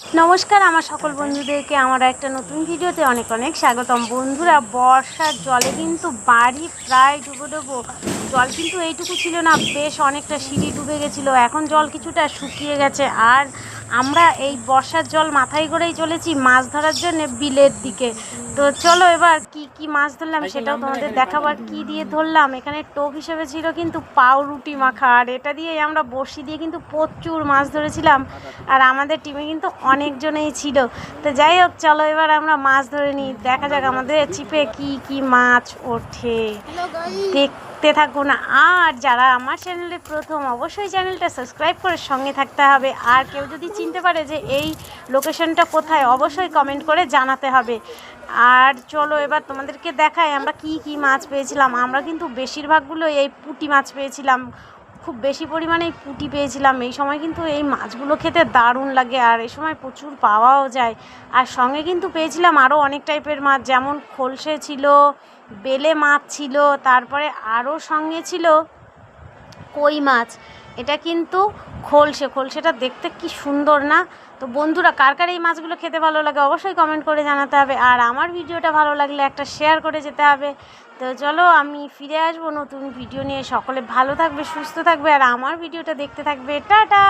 নমস্কার আমার সকল বন্ধুদেরকে, আমার একটা নতুন ভিডিওতে অনেক অনেক স্বাগতম। বন্ধুরা, বর্ষার জলে কিন্তু বাড়ি প্রায় ডুবো ডুবো। জল কিন্তু এইটুকু ছিল না, বেশ অনেকটা সিঁড়ি ডুবে গেছিল। এখন জল কিছুটা শুকিয়ে গেছে। আর আমরা এই বর্ষার জল মাথায় করেই চলেছি মাছ ধরার জন্য বিলের দিকে। তো চলো এবার কি কি মাছ ধরলাম সেটাও তোমাদের দেখাবার কি দিয়ে ধরলাম? এখানে টোপ হিসেবে ছিল কিন্তু পাউরুটি মাখা আর এটা দিয়ে আমরা বড়শি দিয়ে কিন্তু প্রচুর মাছ ধরেছিলাম। আর আমাদের টিমে কিন্তু অনেকজনেই ছিল। তো যাই হোক চলো এবার আমরা মাছ ধরে নিই। দেখা যাক আমাদের চিপে কি কি মাছ ওঠে। দেখতে থাকুন। আর যারা আমার চ্যানেলে প্রথম, অবশ্যই চ্যানেলটা সাবস্ক্রাইব করে সঙ্গে থাকতে হবে। আর কেউ যদি চিনতে পারে যে এই লোকেশনটা কোথায়, অবশ্যই কমেন্ট করে জানাতে হবে। আর চলো এবার তোমাদেরকে দেখায় আমরা কি কি মাছ পেয়েছিলাম। আমরা কিন্তু বেশিরভাগগুলো এই পুঁটি মাছ পেয়েছিলাম। খুব বেশি পরিমাণে পুঁটি পেয়েছিলাম। এই সময় কিন্তু এই মাছগুলো খেতে দারুণ লাগে আর এই সময় প্রচুর পাওয়াও যায়। আর সঙ্গে কিন্তু পেয়েছিলাম আরও অনেক টাইপের মাছ, যেমন খোলসে ছিল, বেলে মাছ ছিল, তারপরে আরও সঙ্গে ছিল কই মাছ। এটা কিন্তু খোলসে খোলসেটা দেখতে কি সুন্দর না? তো বন্ধুরা, কার কার এই মাছগুলো খেতে ভালো লাগে অবশ্যই কমেন্ট করে জানাতে হবে। আর আমার ভিডিওটা ভালো লাগলে একটা শেয়ার করে যেতে হবে। তো চলো, আমি ফিরে আসব নতুন ভিডিও নিয়ে। সকলে ভালো থাকবে, সুস্থ থাকবে, আর আমার ভিডিওটা দেখতে থাকবে। টাটা!